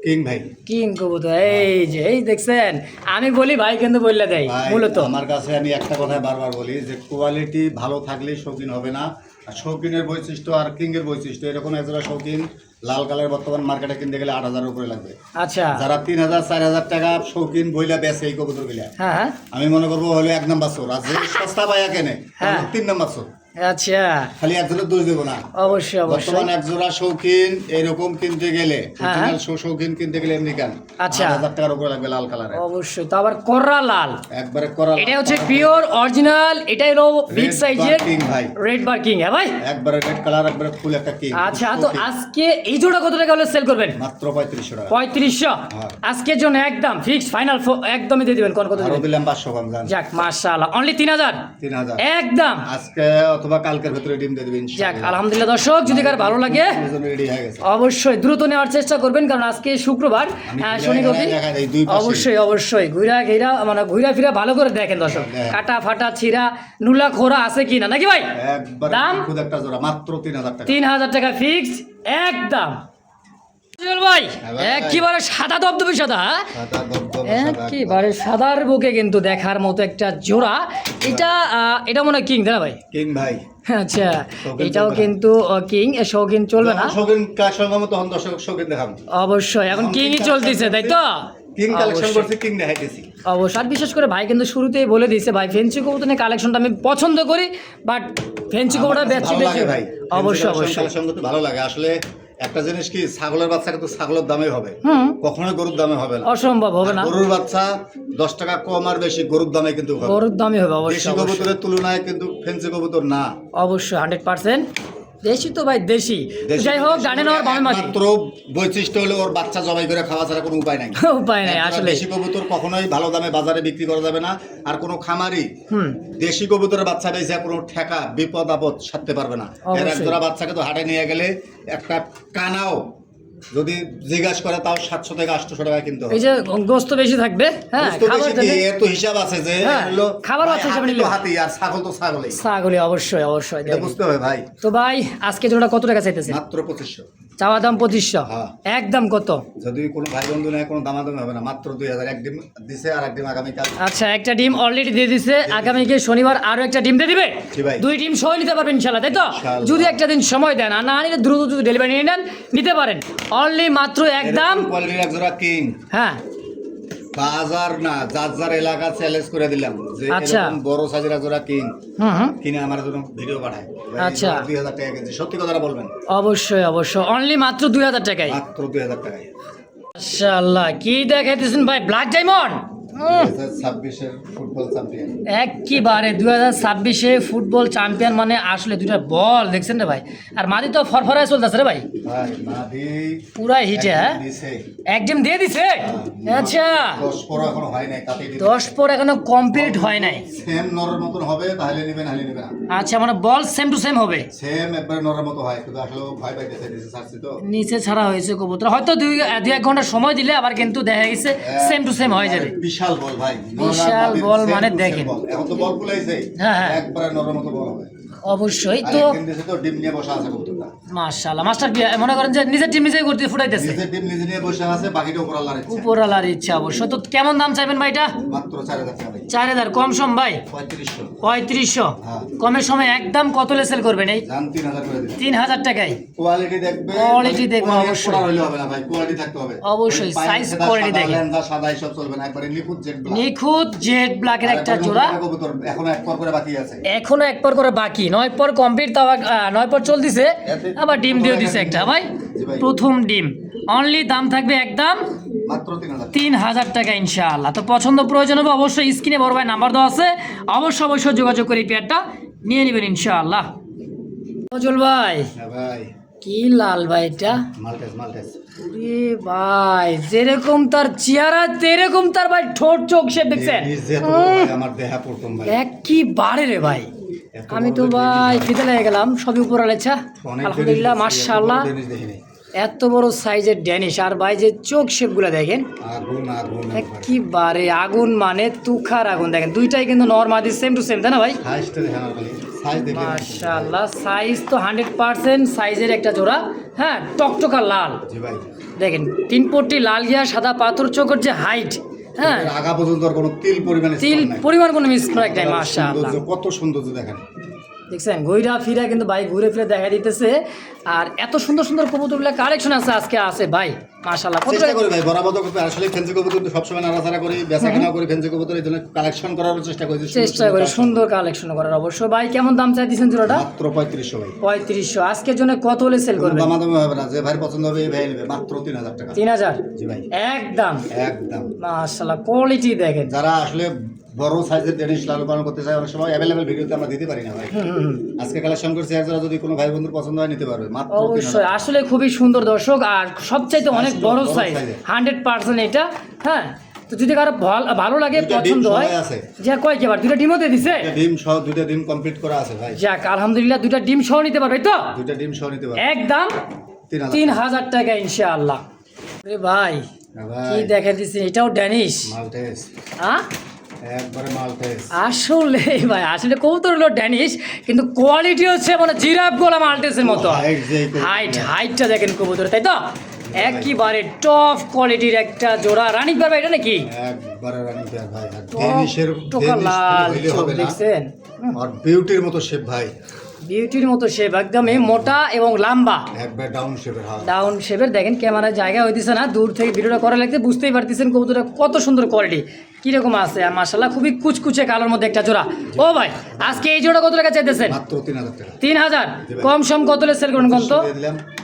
Speaker 1: কিং ভাই।
Speaker 2: কিং কবুতর এই যে এই দেখছেন আমি বলি ভাই কিন্তু বললে দেয় মূলত।
Speaker 1: আমার কাছে আমি একটা কথা বারবার বলি যে কোয়ালিটি ভালো থাকলেই শৌখিন হবে না। আর শৌখিনের বৈশিষ্ট্য আর কিং এর বৈশিষ্ট্য এরকম একজোড়া শৌখিন লাল কালার বর্তমান মার্কেটে কিনতে গেলে আট হাজার উপরে লাগবে।
Speaker 2: আচ্ছা।
Speaker 1: যারা তিন হাজার চার হাজার টাকা শৌখিন বইলা বেচে এই কবুতর গিলা
Speaker 2: হ্যাঁ হ্যাঁ।
Speaker 1: আমি মনে করব হলো এক নম্বর চোর। আর যে সস্তা পায়া কেনে
Speaker 2: হ্যাঁ।
Speaker 1: তিন নম্বর চোর।
Speaker 2: আচ্ছা।
Speaker 1: খালি একজনের দোষ দেবো না।
Speaker 2: অবশ্যই অবশ্যই।
Speaker 1: বর্তমান এক জোড়া শৌখিন এরকম কিনতে গেলে
Speaker 2: হ্যাঁ।
Speaker 1: original শৌখিন কিনতে গেলে এমনি কেন?
Speaker 2: আচ্ছা।
Speaker 1: হাজার টাকার উপরে লাগবে লাল কালারের
Speaker 2: অবশ্যই। তো আবার লাল।
Speaker 1: একবারে করা
Speaker 2: এটা হচ্ছে পিওর অরিজিনাল এটাই হলো বিগ সাইজের
Speaker 1: ভাই।
Speaker 2: রেড বার কিং হ্যাঁ ভাই?
Speaker 1: একবারে রেড কালার একবারে ফুল একটা কিং
Speaker 2: আচ্ছা তো আজকে এই জোড়া কত টাকা হলে সেল করবেন?
Speaker 1: মাত্র পঁয়ত্রিশশো টাকা।
Speaker 2: পঁয়ত্রিশশো?
Speaker 1: হ্যাঁ।
Speaker 2: আজকের জন্য একদম ফিক্স ফাইনাল একদমই দিয়ে দিবেন। কোন কত দিবেন
Speaker 1: দিলাম পাঁচশো কম জান।
Speaker 2: যাক মাশাআল্লাহ। অনলি তিন হাজার?
Speaker 1: তিন হাজার।
Speaker 2: একদম।
Speaker 1: আজকে অথবা কালকের ভেতরে ডিম দিয়ে দেবেন
Speaker 2: যাক আলহামদুলিল্লাহ দর্শক যদি কার ভালো লাগে
Speaker 1: হয়ে
Speaker 2: অবশ্যই দ্রুত নেওয়ার চেষ্টা করবেন কারণ আজকে শুক্রবার
Speaker 1: ঘুরে
Speaker 2: শনি রবি। অবশ্যই অবশ্যই ঘুরা ঘিরা মানে ঘুরা ফিরা ভালো করে দেখেন দর্শক। কাটা ফাটা ছিঁড়া নুলা খোরা আছে কি না নাকি ভাই? দাম?
Speaker 1: মাত্র তিন হাজার টাকা।
Speaker 2: তিন হাজার টাকা ফিক্স একদম। ভাই একেবারে সাদা দবদবে সাদা হ্যাঁ? একেবারে সাদার বুকে কিন্তু দেখার মতো একটা জোড়া। এটা এটা মনে হয় কিং তাই না ভাই?
Speaker 1: কিং ভাই।
Speaker 2: আচ্ছা এটাও কিন্তু কিং শৌখিন চলবে না?
Speaker 1: শৌখিন করব তখন দর্শক শৌখিন দেখাবো।
Speaker 2: অবশ্যই এখন কিংই চলতেছে তাই তো?
Speaker 1: কিং কালেকশন
Speaker 2: অবশ্যই।
Speaker 1: করছি কিং দেখাইতেছি।
Speaker 2: অবশ্যই আর বিশেষ করে ভাই কিন্তু শুরুতেই বলে দিয়েছে ভাই ফেন্সি কবুতরের কালেকশনটা আমি পছন্দ করি বাট ফেন্সি কবুতর বেচছি
Speaker 1: ভাই।
Speaker 2: অবশ্যই অবশ্যই।
Speaker 1: ভালো লাগে। আসলে একটা জিনিস কি ছাগলের বাচ্চা কিন্তু ছাগলের দামে হবে।
Speaker 2: কখনো
Speaker 1: কখনোই গরুর দামে হবে না।
Speaker 2: অসম্ভব হবে না।
Speaker 1: গরুর বাচ্চা দশ টাকা কম আর বেশি গরুর দামে কিন্তু
Speaker 2: গরুর দামে হবে অবশ্যই
Speaker 1: কবুতরের তুলনায় কিন্তু ফেন্সি কবুতর না।
Speaker 2: অবশ্যই হান্ড্রেড পার্সেন্ট দেশি তো ভাই দেশি। যাই হোক জানেন ওর বামে মাঝি।
Speaker 1: মাত্র বৈশিষ্ট্য হলো ওর বাচ্চা জবাই করে খাওয়া ছাড়া কোনো উপায় নাই।
Speaker 2: উপায় নাই আসলে।
Speaker 1: দেশি কবুতর কখনোই ভালো দামে বাজারে বিক্রি করা যাবে না। আর কোনো খামারি
Speaker 2: হুম।
Speaker 1: দেশি কবুতরের বাচ্চা বেঁচে কোনো ঠেকা বিপদ আপদ সারতে পারবে না। এর। একজোড়া বাচ্চাকে তো হাটে নিয়ে গেলে একটা কানাও যদি জিজ্ঞাসা করে তাও সাতশো থেকে আটশো টাকা কিনতে হবে।
Speaker 2: এই যে গোস্ত বেশি থাকবে হ্যাঁ খাবার
Speaker 1: পেরেছি কি,
Speaker 2: দেবে।
Speaker 1: এর তো হিসাব আছে যে
Speaker 2: হ্যাঁ,
Speaker 1: হলো
Speaker 2: খাবার হিসাবে
Speaker 1: হাতি
Speaker 2: নিলে।
Speaker 1: তো হাতি আর ছাগল তো ছাগলই।
Speaker 2: ছাগলি অবশ্যই অবশ্যই
Speaker 1: বুঝতে হবে ভাই।
Speaker 2: তো ভাই আজকে জোড়া কত টাকা চাইতেছে?
Speaker 1: মাত্র পঁচিশশো।
Speaker 2: চাওয়া দাম পঁচিশশো।
Speaker 1: হ্যাঁ।
Speaker 2: একদম কত?
Speaker 1: যদি কোনো ভাই বন্ধু নেয় কোনো দামাদামি হবে না মাত্র দুই হাজার। এক ডিম দিছে আর এক ডিম আগামীকাল।
Speaker 2: আচ্ছা একটা ডিম অলরেডি দিয়ে দিছে। আগামীকে শনিবার আরও একটা ডিম দিয়ে দিবে? দুই ডিম সহ নিতে পারবেন ইনশাল্লাহ তাই তো? যদি একটা দিন সময় দেন আর না নিলে দ্রুত যদি ডেলিভারি নিয়ে নেন নিতে পারেন। অনলি মাত্র একদম
Speaker 1: কোয়ালিটির এক জোড়া কিং
Speaker 2: হ্যাঁ।
Speaker 1: বাজার না যার যার এলাকা চ্যালেঞ্জ করে দিলাম যে
Speaker 2: আচ্ছা।
Speaker 1: বড় সাইজের জোড়া
Speaker 2: কিং
Speaker 1: কিনে আমার জন্য ভিডিও পাঠায়।
Speaker 2: আচ্ছা।
Speaker 1: দুই হাজার টাকা কেজি সত্যি কথাটা বলবেন?
Speaker 2: অবশ্যই অবশ্যই। অনলি মাত্র দুই হাজার টাকায়।
Speaker 1: মাত্র দুই হাজার টাকায়।
Speaker 2: মাশাআল্লাহ কি দেখাইতেছেন ভাই? ব্ল্যাক ডায়মন্ড একেবারে দুই হাজার ছাব্বিশে ফুটবল চ্যাম্পিয়ন মানে আসলে দুইটা বল দেখছেন রে ভাই? আর মাদি তো ফরফরায় চলতেছে রে ভাই। পুরাই হিটে হ্যাঁ?
Speaker 1: দিছে।
Speaker 2: এক ডিম দিয়ে দিছে? আচ্ছা।
Speaker 1: দশ হয়
Speaker 2: পর এখনও কমপ্লিট হয় নাই।
Speaker 1: সেম নরের মতন হবে তাহলে নেবেন হালি নেবেন
Speaker 2: আচ্ছা মানে বল সেম টু সেম হবে।
Speaker 1: সেম একবার নরের মতো হয় কিন্তু আসলে ভয় পাইতেছে দিছে ছাড়ছি তো।
Speaker 2: নিচে ছাড়া হয়েছে কবুতর। হয়তো দুই দুই এক ঘণ্টা সময় দিলে আবার কিন্তু দেখা গেছে সেম টু সেম হয়ে যাবে।
Speaker 1: বিশাল বল ভাই
Speaker 2: বিশাল বল মানে দেখেন।
Speaker 1: এখন তো বল ফুলাইছে
Speaker 2: হ্যাঁ, হ্যাঁ।
Speaker 1: একবারে নরের মতো বল হবে
Speaker 2: অবশ্যই। তো
Speaker 1: একদিন ডিম নিয়ে বসে আছে কবুতরটা
Speaker 2: মাশাআল্লাহ মাস্টার মনে করেন যে নিজের টিম নিজেই করতে ফুটাইতেছে
Speaker 1: নিজের ডিম নিজে নিয়ে বসে আছে বাকিটা উপর আল্লাহর ইচ্ছা।
Speaker 2: উপরালার ইচ্ছা অবশ্য তো কেমন দাম চাইবেন ভাই এটা
Speaker 1: মাত্র চার হাজার টাকা ভাই।
Speaker 2: চার হাজার কম সম ভাই?
Speaker 1: পঁয়ত্রিশশো।
Speaker 2: পঁয়ত্রিশশো।
Speaker 1: হ্যাঁ।
Speaker 2: কমের সময় একদম কত সেল করবেন এই?
Speaker 1: দাম তিন হাজার করে দিন
Speaker 2: তিন হাজার টাকায়?
Speaker 1: কোয়ালিটি দেখবে
Speaker 2: Quality দেখবে অবশ্যই।
Speaker 1: হবে না ভাই কোয়ালিটি থাকতে হবে।
Speaker 2: অবশ্যই, দেখে।
Speaker 1: সাদা এইসব চলবে না একবারে নিখুঁত জেড ব্ল্যাক
Speaker 2: নিখুঁত জেড ব্ল্যাকের একটা জোড়া।
Speaker 1: এখনও এক পর করে বাকি আছে।
Speaker 2: এখনও এক পর করে বাকি নয় পর কমপ্লিট তাও আহ, নয় পর চলতেছে। আবার ডিম দিয়ে দিছে একটা। ভাই। প্রথম ডিম। অনলি দাম থাকবে একদম
Speaker 1: তিন হাজার
Speaker 2: টাকা। ইনশাআল্লাহ। তো পছন্দ প্রয়োজন হবে অবশ্যই স্ক্রিনে বড় ভাই নাম্বার দেওয়া আছে। অবশ্যই অবশ্যই যোগাযোগ করে পেয়ারটা নিয়ে নেবেন ইনশাআল্লাহ। ফজল ভাই
Speaker 1: হ্যাঁ ভাই।
Speaker 2: কি লাল ভাই এটা? ওরে ভাই যেরকম তার চেহারা তেরকম তার ভাই ঠোঁট চোখ সে দেখছেন? একই বাড়ে রে ভাই। আমি তো ভাই। ফিতে লেগে গেলাম সবই উপর আলেছা আলহামদুলিল্লাহ মার্শাল্লাহ এত বড় সাইজের ড্যানিশ। আর ভাই যে চোখ শেপগুলো দেখেন
Speaker 1: একবার।
Speaker 2: আগুন মানে তুখার আগুন। দেখেন দুইটাই কিন্তু নর্মাদি সেম টু সেম তাই না ভাই? মাশাআল্লাহ সাইজ তো হান্ড্রেড পার্সেন্ট সাইজের একটা জোড়া। হ্যাঁ টকটকা লাল। দেখেন তিন পট্টি লাল গিয়া সাদা পাথর চোখের যে হাইট হ্যাঁ।
Speaker 1: আগা পর্যন্ত আর কোনো তিল পরিমাণে
Speaker 2: তিল পরিমাণ কোনো মিস করা যায় মাশাআল্লাহ
Speaker 1: কত সৌন্দর্য দেখেন।
Speaker 2: দেখছেন ঘুরা ফিরা কিন্তু ভাই ঘুরে ফিরে দেখা দিতেছে। আর এত সুন্দর সুন্দর কবুতরগুলো কালেকশন আছে আজকে আছে ভাই মাশাআল্লাহ।
Speaker 1: চেষ্টা করি ভাই বরাবর আসলে ফেন্সি কবুতর তো সবসময় নাড়াচাড়া করি বেচা করি ফেন্সি কবুতর এই জন্য কালেকশন করার চেষ্টা করি
Speaker 2: চেষ্টা করে সুন্দর কালেকশন করার অবশ্য। ভাই কেমন দাম চাই জোড়াটা?
Speaker 1: মাত্র ভাই।
Speaker 2: আজকের জন্য কত হলে সেল
Speaker 1: হবে না যে ভাই পছন্দ হবে এই ভাই নেবে মাত্র টাকা। জি ভাই।
Speaker 2: একদম।
Speaker 1: একদম।
Speaker 2: মাশাআল্লাহ কোয়ালিটি দেখেন।
Speaker 1: যারা আসলে বড় সাইজের জিনিস লালন পালন করতে চায় অনেক সময় অ্যাভেলেবেল ভিডিওতে আমরা দিতে পারি না ভাই। আজকে কালেকশন করছি একজোড়া যদি কোনো ভাই বন্ধুর পছন্দ হয় নিতে পারবে মাত্র
Speaker 2: অবশ্যই আসলে খুবই সুন্দর দর্শক আর সবচাইতে অনেক বড় সাইজ হান্ড্রেড পার্সেন্ট এটা হ্যাঁ? তো যদি কারও ভাল- ভালো লাগে পছন্দ হয় যা কয় কেবার দুটা ডিমও দিয়ে দিছে?
Speaker 1: ডিম সহ দুটা ডিম কমপ্লিট করা আছে ভাই।
Speaker 2: যাক আলহামদুলিল্লাহ দুটা ডিম সহ নিতে পারবে তো?
Speaker 1: দুটা ডিম সহ নিতে পারবে।
Speaker 2: একদম
Speaker 1: তিন হাজার
Speaker 2: টাকা। ইনশাআল্লাহ। রে ভাই
Speaker 1: হ্যাঁ
Speaker 2: কি দেখে দিচ্ছেন এটাও ড্যানিশ
Speaker 1: মালটেস।
Speaker 2: হ্যাঁ আসলে ভাই আসলে কবুতর হলো ড্যানিশ কিন্তু কোয়ালিটি হচ্ছে মানে জিরাফ গোলা মাল্টেসের মতো।
Speaker 1: কবুতর।
Speaker 2: হাইট হাইটটা দেখেন কবুতর তাই তো? একেবারে টপ কোয়ালিটির একটা জোড়া। রানিক পারবে এটা নাকি?
Speaker 1: একবারে রানী ভাই।
Speaker 2: টোকা লাল দেখছেন?
Speaker 1: আর বিউটির মতো শেপ ভাই।
Speaker 2: বিউটির মতো শেপ একদমই মোটা এবং লম্বা।
Speaker 1: একবার ডাউন শেপের
Speaker 2: ডাউন শেপের দেখেন ক্যামেরার জায়গা হইতেছে না দূর থেকে ভিডিওটা করা লাগতে বুঝতেই পারতেছেন কবুতরটা কত সুন্দর কোয়ালিটি কীরকম আছে? আর মাসাল্লাহ খুবই কুচকুচে কালোর মধ্যে একটা জোড়া। ও ভাই আজকে এই জোড়া কত টাকা চাইতেছেন?
Speaker 1: মাত্র তিন হাজার টাকা।
Speaker 2: তিন হাজার। কম সম কত সেল করুন কত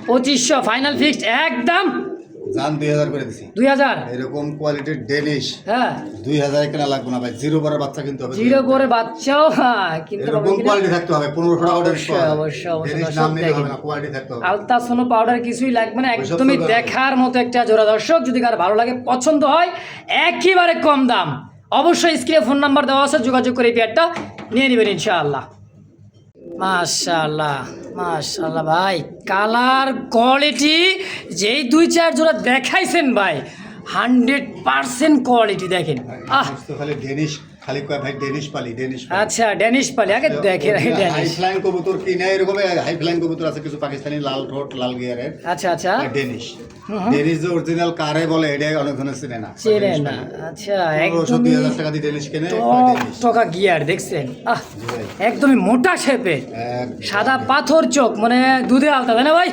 Speaker 2: পঁচিশশো ফাইনাল ফিক্সড একদম
Speaker 1: জান দুই হাজার করে দিছি।
Speaker 2: দুই হাজার?
Speaker 1: এরকম কোয়ালিটির ডেনিশ
Speaker 2: হ্যাঁ।
Speaker 1: দুই হাজার কেনা লাগবে না ভাই জিরো বাচ্চা কিনতে হবে।
Speaker 2: জিরো করে বাচ্চাও হ্যাঁ কিন্তু
Speaker 1: এরকম কোয়ালিটি থাকতে হবে পনেরোশো টাকা অর্ডার
Speaker 2: অবশ্যই, অবশ্যই,
Speaker 1: নাম
Speaker 2: দেখেন।
Speaker 1: হবে না কোয়ালিটি থাকতে হবে।
Speaker 2: আলতা সোনো পাউডার কিছুই লাগবে না একদমই দেখার মতো একটা জোড়া। দর্শক যদি কার ভালো লাগে পছন্দ হয় একেবারে কম দাম। অবশ্যই স্ক্রিনে ফোন নাম্বার দেওয়া আছে যোগাযোগ করে এই পেয়ারটা নিয়ে নেবেন ইনশাআল্লাহ। মাশাআল্লাহ। মাশাআল্লাহ ভাই কালার কোয়ালিটি যেই দুই চার জোড়া দেখাইছেন ভাই হান্ড্রেড পার্সেন্ট কোয়ালিটি দেখেন। আহ!
Speaker 1: ডেনিশ তো খালি ডেনিশ খালি কয় ভাই ডেনিশ পালি ডেনিশ।
Speaker 2: আচ্ছা ড্যানিশ পালি। আগে দেখে রাখি
Speaker 1: হাই ফ্লাইং কবুতর কিনে এরকম হাই ফ্লাইং কবুতর আছে কিছু পাকিস্তানি লাল ঠোঁট লাল গিয়ারের।
Speaker 2: আচ্ছা আচ্ছা।
Speaker 1: ডেনিশ ডেনিশ যে অরিজিনাল কারে বলে এটা অনেক ধরনের চিনে না।
Speaker 2: চেনে না। আচ্ছা একদমই
Speaker 1: হাজার টাকা দিয়ে ডেনিশ কিনে ডেনিশ
Speaker 2: টকা গিয়ার দেখছেন? আহ একদমই মোটা শেপে সাদা পাথর চোখ মানে দুধে আলতা তাই না ভাই?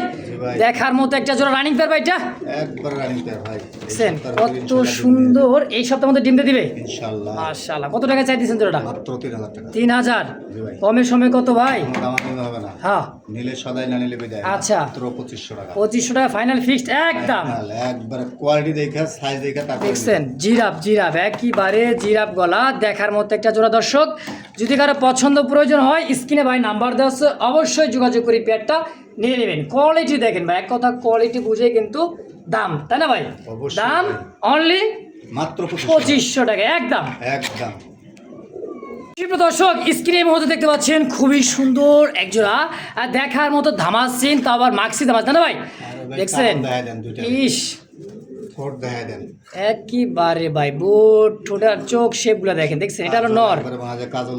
Speaker 2: দেখার মতো একটা জোড়া রানিং পেয়ার ভাই এটা?
Speaker 1: একবার রানিং পেয়ার ভাই।
Speaker 2: দেখছেন কত সুন্দর। এই সপ্তাহের মধ্যে ডিম দিয়ে দিবে?
Speaker 1: ইনশাল্লাহ
Speaker 2: মাশাআল্লাহ। কত টাকা চাই দিয়েছেন জোড়াটা?
Speaker 1: মাত্র তিন হাজার টাকা।
Speaker 2: তিন হাজার।
Speaker 1: জি ভাই।
Speaker 2: কমে সময় কত ভাই?
Speaker 1: দামাদামি হবে না।
Speaker 2: হ্যাঁ।
Speaker 1: নিলে সদাই না নিলে বিদায়।
Speaker 2: আচ্ছা।
Speaker 1: মাত্র পঁচিশশো টাকা।
Speaker 2: পঁচিশশো টাকা ফাইনাল ফিক্সড একদম।
Speaker 1: একবার একবার কোয়ালিটি দেখে সাইজ দেখে তারপরে
Speaker 2: দেখছেন? Giraffe giraffe. একইবারে জিরাফ গলা। দেখার মতো একটা জোড়া দর্শক। যদি কারও পছন্দ প্রয়োজন হয় স্ক্রিনে ভাই নাম্বার দেওয়া আছে অবশ্যই যোগাযোগ করি পেয়ারটা নিয়ে নেবেন। কোয়ালিটি দেখেন ভাই এক কথা কোয়ালিটি বুঝে কিন্তু দাম তাই না ভাই? দাম অনলি
Speaker 1: মাত্র পঁচিশশো
Speaker 2: টাকা। একদম।
Speaker 1: একদম।
Speaker 2: দর্শক স্ক্রিনের মধ্যে দেখতে পাচ্ছেন খুবই সুন্দর একজোড়া আর দেখার মতো ধামাসিন তা আবার মাক্সি ধামাস না ভাই? দেখছেন? ইস
Speaker 1: দেন।
Speaker 2: ভাই বুট ঠোঁটার চোখ শেপগুলো দেখেন দেখছেন? এটা হলো নর।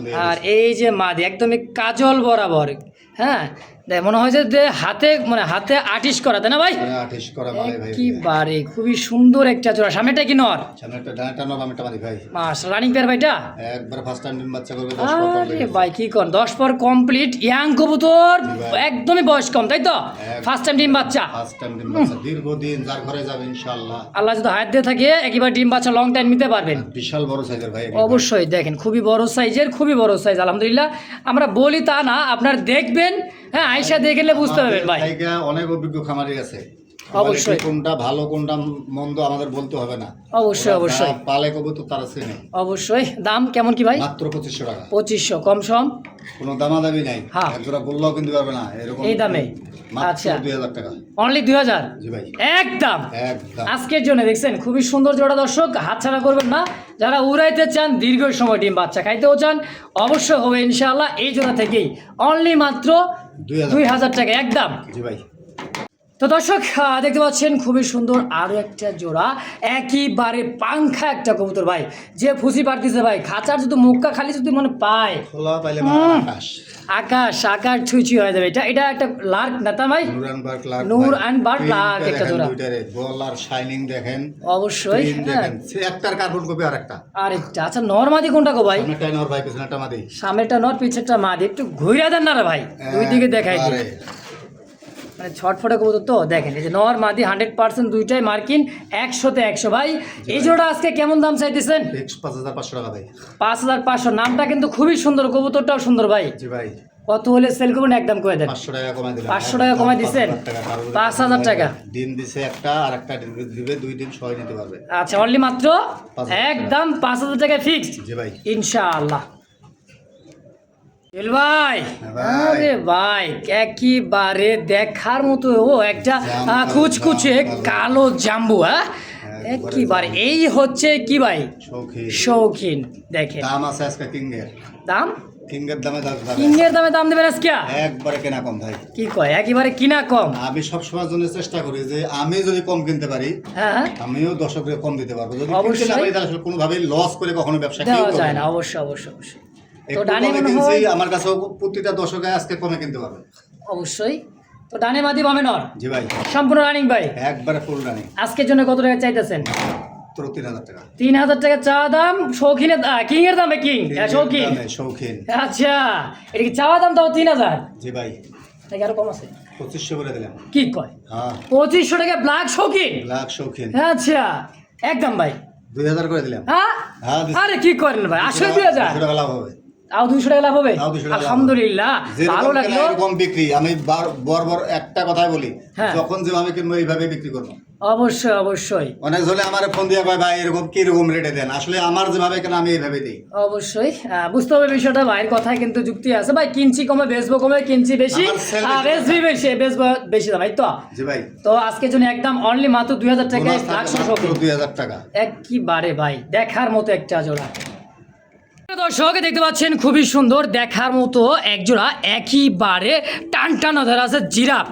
Speaker 1: দিয়ে
Speaker 2: আর এই যে মাদি একদমই কাজল বরাবর হ্যাঁ? মনে হয় যে হাতে মানে হাতে আর্টিস্ট করা তাই না ভাই।
Speaker 1: আঠিশ করা মালে ভাই
Speaker 2: একইবারে খুবই সুন্দর একটা জোড়া সামনেটা কি নর?
Speaker 1: সামনে একটা ডানাটা একটা মারি ভাই।
Speaker 2: মাস রানিং পেয়ার ভাইটা?
Speaker 1: একবার ফার্স্ট টাইম ডিম বাচ্চা করবে দশ পর
Speaker 2: আরে ভাই কি কর দশ পর কমপ্লিট ইয়াং কবুতর একদমই বয়স কম তাই তো? ফার্স্ট টাইম ডিম বাচ্চা।
Speaker 1: ফার্স্ট টাইম ডিম বাচ্চা দীর্ঘদিন যার ঘরে যাবে ইনশাআল্লাহ।
Speaker 2: আল্লাহ যদি হায়াত দিয়ে থাকে একবার ডিম বাচ্চা লং টাইম নিতে পারবেন।
Speaker 1: বিশাল বড় সাইজের ভাই
Speaker 2: অবশ্যই দেখেন খুবই বড় সাইজের খুবই বড় সাইজ আলহামদুলিল্লাহ। আমরা বলি তা না আপনার দেখবেন হ্যাঁ আয়সা দেখলে বুঝতে পারবেন ভাই।
Speaker 1: অনেক অভিজ্ঞ খামারি আছে।
Speaker 2: অবশ্যই।
Speaker 1: কোনটা ভালো কোনটা মন্দ আমাদের বলতে হবে না।
Speaker 2: অবশ্যই অবশ্যই।
Speaker 1: পালে কবুতর তারা চেনে।
Speaker 2: অবশ্যই। দাম কেমন কি ভাই?
Speaker 1: মাত্র পঁচিশশো টাকা।
Speaker 2: পঁচিশশো কম সম?
Speaker 1: কোনো দামাদামি নাই।
Speaker 2: হ্যাঁ।
Speaker 1: জোড়া বললেও কিনতে পারবে না এরকম
Speaker 2: এই দামে? আচ্ছা।
Speaker 1: দুই হাজার টাকা।
Speaker 2: অনলি দুই হাজার?
Speaker 1: জি ভাই।
Speaker 2: একদম।
Speaker 1: একদম।
Speaker 2: আজকের জন্য দেখছেন খুবই সুন্দর জোড়া দর্শক। হাতছাড়া করবেন না। যারা উড়াইতে চান দীর্ঘ সময় ডিম বাচ্চা খাইতেও চান অবশ্যই হবে ইনশাআল্লাহ। এই জোড়া থেকেই অনলি মাত্র
Speaker 1: দুই হাজার।
Speaker 2: টাকা একদম।
Speaker 1: জি ভাই।
Speaker 2: তো দর্শক দেখতে পাচ্ছেন খুবই সুন্দর আরও একটা জোড়া। একইবারে পাংখা একটা কবুতর ভাই। যে ফুসি পারতেছে ভাই খাঁচার যদি মুখটা খালি যদি মনে পায়।
Speaker 1: আকাশ।
Speaker 2: আকাশ ছুঁচি হয়ে যাবে। এটা এটা একটা লার্ক না তা ভাই? নূর and বার্ক লার্ক একটা জোড়া।
Speaker 1: গলার শাইনিং দেখেন।
Speaker 2: অবশ্যই হ্যাঁ।
Speaker 1: একটার কার্বন কপি আরেকটা
Speaker 2: আরেকটা আচ্ছা নর্মাদি কোনটা গো ভাই?
Speaker 1: সামনেটাই নর ভাই পিছনেটা মাদি।
Speaker 2: সামনেটা নর পিছেরটা মাদি। একটু ঘুরে দেন না রে ভাই। দুই দিকে দেখাই মানে ছটফটে কবুতর তো দেখেন এই যে নর মাদি হান্ড্রেড পার্সেন্ট দুইটাই মার্কিন একশোতে একশো। ভাই এই জোড়া আজকে কেমন দাম চাইতেছেন?
Speaker 1: পাঁচ হাজার পাঁচশো টাকা ভাই।
Speaker 2: পাঁচ হাজার পাঁচশো। নামটা কিন্তু খুবই সুন্দর কবুতরটাও সুন্দর ভাই।
Speaker 1: জি ভাই।
Speaker 2: কত হলে সেল করবেন একদম করে দেন।
Speaker 1: পাঁচশো টাকা কমাই দিলাম।
Speaker 2: 500 টাকা কমায় দিছেন? পাঁচ হাজার টাকা।
Speaker 1: ডিম দিছে একটা আর একটা ডিম দিবে দুই দিন সবাই নিতে পারবে।
Speaker 2: আচ্ছা অনলি মাত্র। একদম পাঁচ হাজার টাকা ফিক্সড
Speaker 1: জি ভাই।
Speaker 2: ইনশাআল্লাহ। জুয়েল ভাই।
Speaker 1: হ্যাঁ
Speaker 2: আরে ভাই একেবারে দেখার মতো ও একটা কুচকুচে
Speaker 1: কালো।
Speaker 2: জাম্বু হ্যাঁ?
Speaker 1: একবারে।
Speaker 2: একেবারে এই হচ্ছে কি ভাই? শৌখিন। দেখেন।
Speaker 1: দাম আছে আজকে কিংয়ের
Speaker 2: দাম?
Speaker 1: দামে দাম যাবে।
Speaker 2: দামে দাম দেবেন আজকে?
Speaker 1: একবারে কেনা কম ভাই।
Speaker 2: কি কয়? একেবারে কিনা কম?
Speaker 1: আমি সব সময় জন্য চেষ্টা করি যে আমি যদি কম কিনতে পারি
Speaker 2: হ্যাঁ
Speaker 1: আমিও দর্শকদের কম দিতে পারব। যদি
Speaker 2: অবশ্যই।
Speaker 1: লস করে কখনো ব্যবসা কেউ
Speaker 2: যায় না। অবশ্যই অবশ্যই অবশ্যই। তো ডানে মনে হয়
Speaker 1: আমার কাছেও প্রতিটা দর্শকে আজকে কমে কিনতে পারবে।
Speaker 2: অবশ্যই। তো ডানে মাদি বামে নর।
Speaker 1: জি ভাই।
Speaker 2: সম্পূর্ণ রানিং ভাই।
Speaker 1: একবারে ফুল রানি
Speaker 2: আজকের জন্য কত টাকা চাইতেছেন?
Speaker 1: তিন হাজার টাকা।
Speaker 2: চা দাম শৌখিনের কিং এর দামে কিং? হ্যাঁ, শৌখিন।
Speaker 1: শৌখিন।
Speaker 2: আচ্ছা এটা কি চাওয়া দাম তাও তিন হাজার?
Speaker 1: জি ভাই।
Speaker 2: নাকি আরও কম আছে?
Speaker 1: পঁচিশশো করে দিলাম।
Speaker 2: কি কয়?
Speaker 1: হ্যাঁ।
Speaker 2: পঁচিশশো টাকা ব্ল্যাক শৌখিন?
Speaker 1: লাখ শৌখিন।
Speaker 2: আচ্ছা একদম ভাই।
Speaker 1: দুই হাজার করে দিলাম।
Speaker 2: হ্যাঁ?
Speaker 1: হ্যাঁ
Speaker 2: আরে কি করেন ভাই? আসলে দুই হাজার।
Speaker 1: লাভ হবে।
Speaker 2: তাও দুইশো টাকা লাভ হবে?
Speaker 1: তাও 200 টাকা লাভ হবে।
Speaker 2: আলহামদুলিল্লাহ ভালো লাগল।
Speaker 1: এরকম বিক্রি আমি বরাবর একটা কথাই বলি
Speaker 2: হ্যাঁ।
Speaker 1: যখন যেভাবে কিনবো এইভাবে বিক্রি করব।
Speaker 2: অবশ্যই অবশ্যই।
Speaker 1: অনেক হলে আমার ফোন দিয়ে কয় ভাই এরকম কীরকম রেটে দেন? আসলে আমার যেভাবে কেন আমি এইভাবে দিই।
Speaker 2: অবশ্যই। বুঝতে হবে বিষয়টা ভাইয়ের কথায় কিন্তু যুক্তি আছে। ভাই কিনছি কমে বেচবো কমে কিনছি বেশি।
Speaker 1: বেশি।
Speaker 2: বেচবি বেশি বেচবো বেশি দাম তো?
Speaker 1: জি ভাই।
Speaker 2: তো আজকের জন্য একদম অনলি মাত্র দুই হাজার শপিং
Speaker 1: দুই হাজার টাকা।
Speaker 2: একবারে ভাই দেখার মতো একটা জোড়া। দর্শক দেখতে পাচ্ছেন খুবই সুন্দর দেখার মতো এক জোড়া একইবারে টান টান ধরা আছে জিরাফ।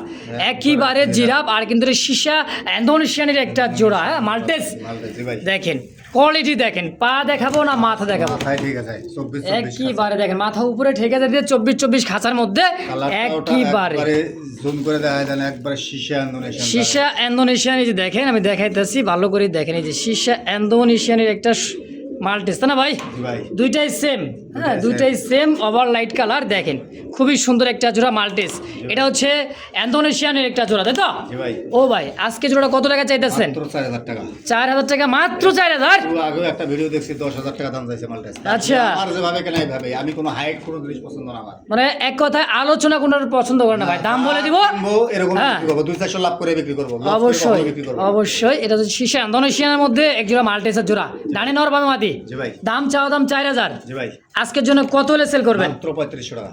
Speaker 2: একইবারে জিরাফ। আর কিন্তু সীসা ইন্দোনেশিয়ানের একটা জোড়া হ্যাঁ মাল্টেস দেখেন কোয়ালিটি দেখেন পা দেখাবো না মাথা দেখাবো?
Speaker 1: চব্বিশ
Speaker 2: একইবারে দেখেন মাথা উপরে ঠেকে দিয়ে চব্বিশ চব্বিশ খাঁচার মধ্যে একইবারে।
Speaker 1: জুম করে দেখা যায় ইন্দোনেশিয়ান
Speaker 2: সীসা ইন্দোনেশিয়ান এই যে দেখেন আমি দেখাইতেছি ভালো করে দেখেন এই যে সীসা ইন্দোনেশিয়ানের একটা মাল্টিস তাই না ভাই? দুইটাই সেম হ্যাঁ
Speaker 1: দুইটাই
Speaker 2: সেম ওভার লাইট কালার দেখেন খুবই সুন্দর একটা জোড়া মাল্টিস এটা হচ্ছে অ্যান্থোনেশিয়ানের একটা জোড়া তাই তো? ও ভাই আজকে জোড়া কত টাকা চাইতেছেন?
Speaker 1: চার হাজার টাকা।
Speaker 2: মাত্র চার হাজার?
Speaker 1: একটা ভিডিও দেখছি দশ হাজার টাকা দাম চাইছে মালটা
Speaker 2: আচ্ছা।
Speaker 1: আমি কোনো হাইট কোনো জিনিস পছন্দ না আমার।
Speaker 2: মানে এক কথায় আলোচনা কোনো পছন্দ করে না ভাই। দাম বলে দিব?
Speaker 1: এরকম
Speaker 2: হ্যাঁ।
Speaker 1: দুই চারশো লাভ করে বিক্রি করব
Speaker 2: অবশ্যই। অবশ্যই। এটা হচ্ছে শীর্ষে ইন্দোনেশিয়ানের মধ্যে এক জোড়া মাল্টেসের জোড়া। ডানে নর বামে
Speaker 1: ভাই
Speaker 2: দাম চাওয়া দাম চার হাজার। আজকের জন্য কত হলে সেল করবেন?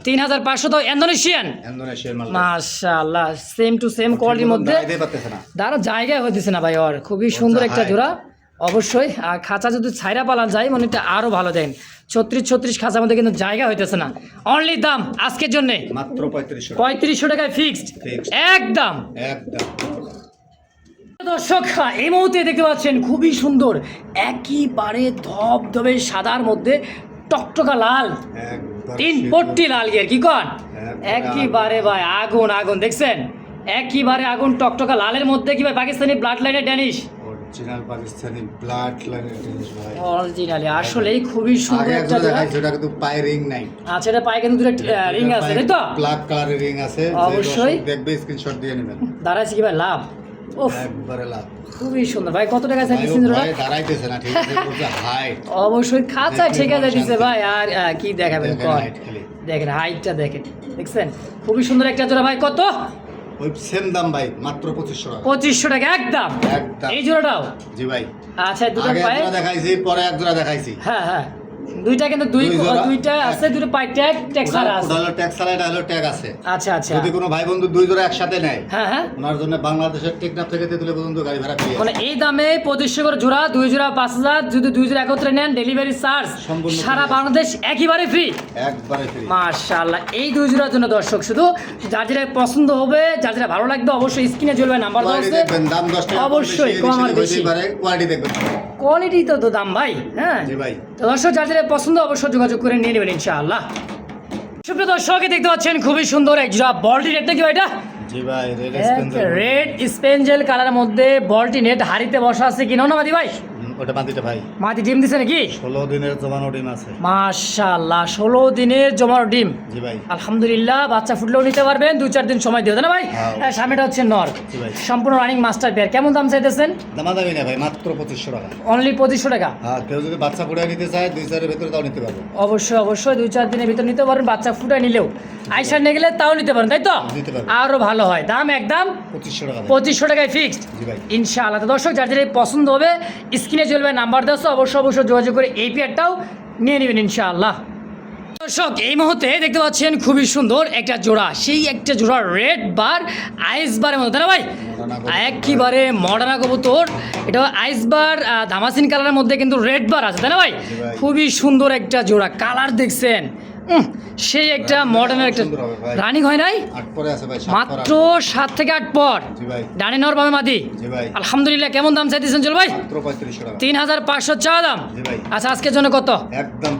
Speaker 2: তিন হাজার পাঁচশো তো ইন্দোনেশিয়ান। মাশাআল্লাহ সেম টু সেম কোয়ালিটির মধ্যে। দাঁড়া জায়গায় হইতেছে না ভাই ওর। খুবই সুন্দর একটা জোড়া অবশ্যই। আর খাঁচা যদি ছাইরা পালা যায় মনে এটা আরও ভালো দেন। ছত্রিশ ছত্রিশ খাঁচার মধ্যে কিন্তু জায়গা হইতেছে না। অনলি দাম আজকের জন্য।
Speaker 1: মাত্র পঁয়ত্রিশশো
Speaker 2: পঁয়ত্রিশশো টাকায় ফিক্সড একদম।
Speaker 1: একদম।
Speaker 2: দর্শক এই মুহূর্তে দেখতে পাচ্ছেন খুবই সুন্দর একইবারে ধবধবে সাদার মধ্যে টকটকা লাল তিন পট্টি লাল গিয়ার কি কন? একইবারে ভাই আগুন আগুন দেখছেন? একইবারে আগুন টকটকা লালের মধ্যে কি ভাই পাকিস্তানি ব্লাড লাইনের ড্যানিশ
Speaker 1: অরিজিনাল পাকিস্তানি ব্লাড লাইনের জিনিস ভাই।
Speaker 2: অরিজিনালি আসলেই খুবই সুন্দর একটা
Speaker 1: একজন
Speaker 2: জোড়া।
Speaker 1: কিন্তু পায়ে রিং নাই।
Speaker 2: আচ্ছা এটা পায়ে কিন্তু দুটো রিং আছে তাই তো?
Speaker 1: ব্ল্যাক কালারের রিং আছে
Speaker 2: অবশ্যই।
Speaker 1: দেখবে স্ক্রিনশট দিয়ে নেবেন।
Speaker 2: দাঁড়াইছে কি ভাই লাভ?
Speaker 1: একবারে লাভ
Speaker 2: খুবই সুন্দর। ভাই কত টাকা
Speaker 1: ভাই, দাঁড়াইতেছে না ঠিক আছে হাইট
Speaker 2: অবশ্যই খাঁচা ঠিক আছে দিছে ভাই আর কি দেখাবেন।
Speaker 1: দেখেন
Speaker 2: হাইটটা দেখেন দেখছেন? খুবই সুন্দর একটা জোড়া ভাই কত?
Speaker 1: ওই সেম দাম ভাই মাত্র পঁচিশশো টাকা।
Speaker 2: পঁচিশশো টাকা একদম।
Speaker 1: একদম।
Speaker 2: এই জোড়াটাও?
Speaker 1: জি ভাই।
Speaker 2: আচ্ছা দুটো
Speaker 1: জোড়া দেখাইছি পরে এক জোড়া দেখাইছি।
Speaker 2: হ্যাঁ হ্যাঁ। দুইটা কিন্তু দুই
Speaker 1: দুই
Speaker 2: দুইটা আছে দুটো পাই ট্যাগ ট্যাগ ছাড়া আছে।
Speaker 1: হলো ছাড়া এটা হলো ট্যাগ আছে।
Speaker 2: আচ্ছা আচ্ছা।
Speaker 1: যদি কোনো ভাই বন্ধু দুই জোড়া একসাথে নেয়
Speaker 2: হ্যাঁ হ্যাঁ।
Speaker 1: ওনার জন্য বাংলাদেশের টেকনাফ থেকে তেতুলে পর্যন্ত গাড়ি ভাড়া পেয়ে
Speaker 2: মানে এই দামে পঁচিশশো করে জোড়া দুই জোড়া পাঁচ হাজার যদি দুই জোড়া একত্রে নেন ডেলিভারি চার্জ
Speaker 1: সম্পূর্ণ
Speaker 2: সারা বাংলাদেশ একইবারে ফ্রি
Speaker 1: একবারে ফ্রি
Speaker 2: মাশাআল্লাহ এই দুই জোড়ার জন্য দর্শক শুধু যার যেটা পছন্দ হবে যার যেটা ভালো লাগবে অবশ্যই স্ক্রিনে জ্বলবে নাম্বার দেওয়া আছে
Speaker 1: দেখবেন দাম দশ টাকা
Speaker 2: অবশ্যই, কম আর বেশি।
Speaker 1: পারে কোয়ালিটি দেখবেন।
Speaker 2: কোয়ালিটি তো তো দাম ভাই হ্যাঁ?
Speaker 1: ভাই।
Speaker 2: তো দর্শক যারা পছন্দ অবশ্যই যোগাযোগ করে নিয়ে নেবেন ইনশাআল্লাহ। সুপ্রিয় দর্শক দেখতে পাচ্ছেন খুবই সুন্দর এক জোড়া বলটি রেট কি ভাই এটা?
Speaker 1: রেড
Speaker 2: রেড স্পেঞ্জেল কালার মধ্যে বলটি নেট হারিতে বসা আছে কি? না মাদি ভাই?
Speaker 1: ওটা ভাই।
Speaker 2: মাদি ডিম দিছে নাকি?
Speaker 1: ষোলো দিনের জমানো ডিম আছে।
Speaker 2: মাশাআল্লাহ ষোলো দিনের জমার ডিম।
Speaker 1: জি ভাই।
Speaker 2: আলহামদুলিল্লাহ বাচ্চা ফুটলেও নিতে পারবেন দু চার দিন সময় দিও না ভাই?
Speaker 1: হ্যাঁ।
Speaker 2: হ্যাঁ হচ্ছে নর।
Speaker 1: জি ভাই।
Speaker 2: সম্পূর্ণ রানিং মাস্টার পেয়ার কেমন দাম চাইতেছেন?
Speaker 1: দামাদামি না ভাই মাত্র পঁচিশশো টাকা।
Speaker 2: অনলি পঁচিশশো টাকা?
Speaker 1: হ্যাঁ কেউ যদি বাচ্চা নিতে চায় দুই চারের ভেতরে তাও নিতে পারব।
Speaker 2: অবশ্যই অবশ্যই দুই চার দিনের ভিতর নিতে পারেন বাচ্চা ফুটায় নিলেও। আইসার নিয়ে গেলে তাও নিতে পারেন তাই তো? আরও ভালো হয়। দাম একদম
Speaker 1: পঁচিশশো টাকা
Speaker 2: পঁচিশশো টাকায় ফিক্সড ইনশাআল্লাহ। দর্শক যার যেটা পছন্দ হবে স্ক্রিনে চলবে নাম্বার দেওয়া অবশ্যই অবশ্যই যোগাযোগ করে এই পেয়ারটাও নিয়ে নেবেন ইনশাআল্লাহ। দর্শক এই মুহূর্তে দেখতে পাচ্ছেন খুবই সুন্দর একটা জোড়া। সেই একটা জোড়া রেড বার আইস বারের মতো তাই না ভাই
Speaker 1: একইবারে।
Speaker 2: একেবারে মডার্না কবুতর। এটা আইস বার ধামাসিন কালারের মধ্যে কিন্তু রেড বার আছে। তাই না ভাই। খুবই সুন্দর একটা জোড়া। কালার দেখছেন। সেই একটা মডার্নের একটা রানিং হয় নাই? মাত্র সাত থেকে আট পর। ডানি নর বামে মাদি। আলহামদুলিল্লাহ কেমন দাম চাইতেছেন চল ভাই? তিন হাজার পাঁচশো চা দাম। আচ্ছা আজকের জন্য কত?
Speaker 1: একদম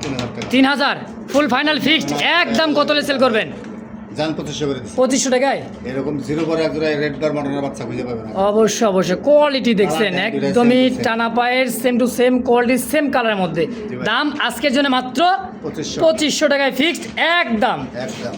Speaker 1: তিন হাজার
Speaker 2: ফুল ফাইনাল ফিক্সড একদম কত সেল করবেন?
Speaker 1: পঁচিশশো করে
Speaker 2: পঁচিশশো টাকায়?
Speaker 1: এরকম জিরো পরে এক জোড়া রেড বার মডার্নের বাচ্চা খুঁজে পাবে
Speaker 2: অবশ্যই অবশ্যই। কোয়ালিটি দেখছেন একদমই। টানা পায়ের same to same quality same কালারের মধ্যে। দাম আজকের জন্য মাত্র পঁচিশশো। টাকায় ফিক্সড একদম।
Speaker 1: একদম।